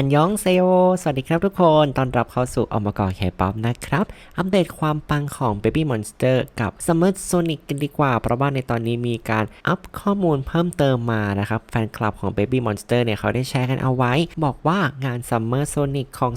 อันยองเซโอ สวัสดีครับทุกคน ตอนรับเข้าสู่อมกรเคป๊อปนะครับ อัปเดตความปังของ Baby Monster กับ Summer Sonic กันดีกว่า เพราะว่าในตอนนี้มีการอัพข้อมูลเพิ่มเติมมานะครับ แฟนคลับของ Baby Monster เนี่ยเขาได้แชร์กันเอาไว้ บอกว่างาน Summer Sonic ของ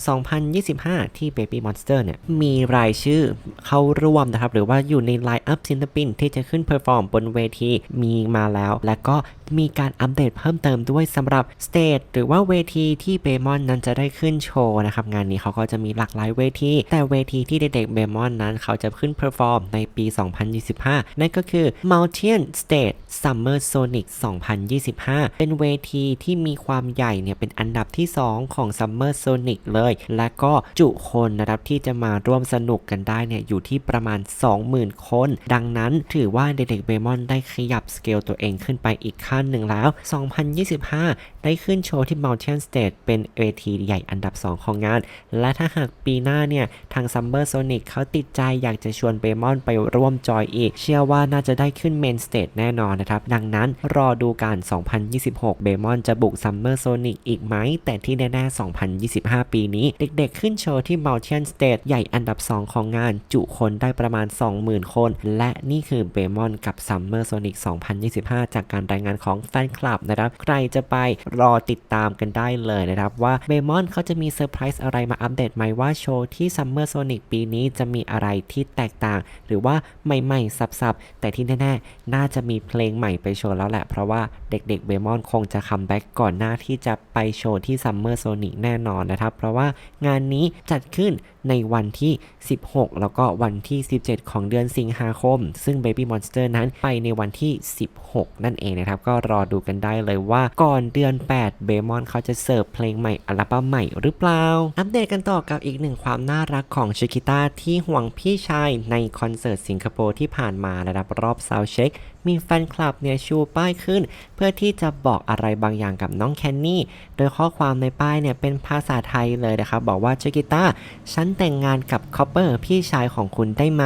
2025 ที่ Baby Monster เนี่ยมีรายชื่อเข้าร่วมนะครับ หรือว่าอยู่ในไลน์อัพศิลปินที่จะขึ้นเพอร์ฟอร์มบนเวทีมีมาแล้ว และก็มีการอัปเดตเพิ่มเติมด้วยสำหรับสเตจหรือว่าเวทีที่เบมอนนั้นจะได้ขึ้นโชว์นะครับ งานนี้เขาก็จะมีหลากหลายเวที แต่เวทีที่เด็กๆเบมอนนั้นเขาจะขึ้นเพอร์ฟอร์มในปี 2025 นั่นก็คือ Mountain Stage Summer Sonic 2025 เป็นเวทีที่มีความใหญ่เนี่ยเป็นอันดับที่ 2 ของ Summer Sonic เลย และก็จุคนนะครับที่จะมาร่วมสนุกกันได้เนี่ยอยู่ที่ประมาณ 20,000 คน ดังนั้นถือว่าเด็กๆเบมอนได้ขยับสเกลตัวเองขึ้นไปอีกขั้นหนึ่งแล้ว 2025 ได้ขึ้นโชว์ที่ Mountain Stage เป็นวทีใหญ่อันดับ 2 ของงาน และถ้าหากปีหน้าเนี่ย ทาง Summer Sonic เขาติดใจอยากจะชวนเบมอนไปร่วมจอยอีก เชื่อว่าน่าจะได้ขึ้น Main Stage แน่นอนนะครับ ดังนั้นรอดูกัน2026 เบมอนจะบุก Summer Sonic อีกไหม แต่ที่แน่ๆ 2025 ปีนี้ เด็กๆ ขึ้นโชว์ที่ Mountain Stage ใหญ่อันดับ 2 ของงาน จุคนได้ประมาณ 20,000 คน และนี่คือเบมอนกับ Summer Sonic 2025 จากการรายงานของแฟนคลับนะครับ ใครจะไปรอติดตามกันได้เลยนะครับว่าเบมอนเขาจะมีเซอร์ไพรส์อะไรมาอัปเดตไหมว่าโชว์ที่ Summer Sonic ปีนี้จะมีอะไรที่แตกต่าง หรือว่าใหม่ๆสับๆ แต่ที่แน่ๆ น่าจะมีเพลงใหม่ไปโชว์แล้วแหละ เพราะว่าเด็กๆเบมอนคงจะคัมแบ็กก่อนหน้าที่จะไปโชว์ที่ Summer Sonic แน่นอนนะครับ เพราะว่างานนี้จัดขึ้นในวันที่ 16 แล้วก็วันที่ 17 ของเดือนสิงหาคม ซึ่ง Baby Monster นั้นไปในวันที่ 16 นั่นเองนะครับ ก็รอดูกันได้เลยว่าก่อนเดือน 8 เบมอนเขาจะเสิร์ฟเพลงใหม่อัลบั้มใหม่หรือเปล่า อัปเดตกันต่อกับอีกหนึ่งความน่ารักของชิคิต้าที่ห่วงพี่ชายในคอนเสิร์ตสิงคโปร์ที่ผ่านมาระดับรอบซาวเช็คมีแฟนคลับเนี่ยชูป้ายขึ้น เพื่อที่จะบอกอะไรบางอย่างกับน้องแคนนี่ โดยข้อความในป้ายเนี่ยเป็นภาษาไทยเลยนะครับบอกว่าชิกิต้าฉันแต่งงานกับคอปเปอร์พี่ชายของคุณได้ไหม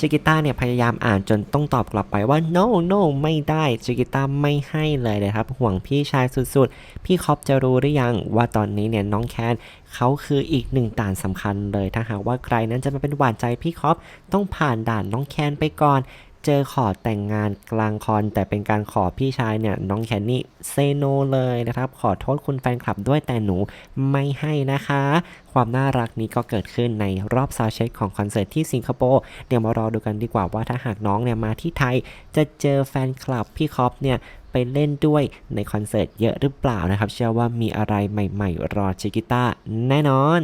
ชิกิต้าเนี่ยพยายามอ่านจนต้องตอบกลับไปว่า no no ไม่ได้ชิกิต้าไม่ให้เลยนะครับห่วงพี่ชายสุดๆ พี่คอปจะรู้หรือยังว่าตอนนี้เนี่ยน้องแคนเขาคืออีกหนึ่งด่านสำคัญเลย ถ้าหากว่าใครนั้นจะมาเป็นหวานใจพี่คอปต้องผ่านด่านน้องแคนไปก่อน เจอขอแต่งงานกลางคอนแต่เป็นการขอพี่ชายเนี่ยน้องแคนนี่เซโนเลยนะครับ ขอโทษคุณแฟนคลับด้วยแต่หนูไม่ให้นะคะ ความน่ารักนี้ก็เกิดขึ้นในรอบซาวเช็คของคอนเสิร์ตที่สิงคโปร์เดี๋ยวมารอดูกันดีกว่าว่าถ้าหากน้องเนี่ยมาที่ไทย จะเจอแฟนคลับพี่คอปเนี่ยไปเล่นด้วยในคอนเสิร์ตเยอะหรือเปล่านะครับ เชื่อว่ามีอะไรใหม่ ๆ รอชิกิต้าแน่นอน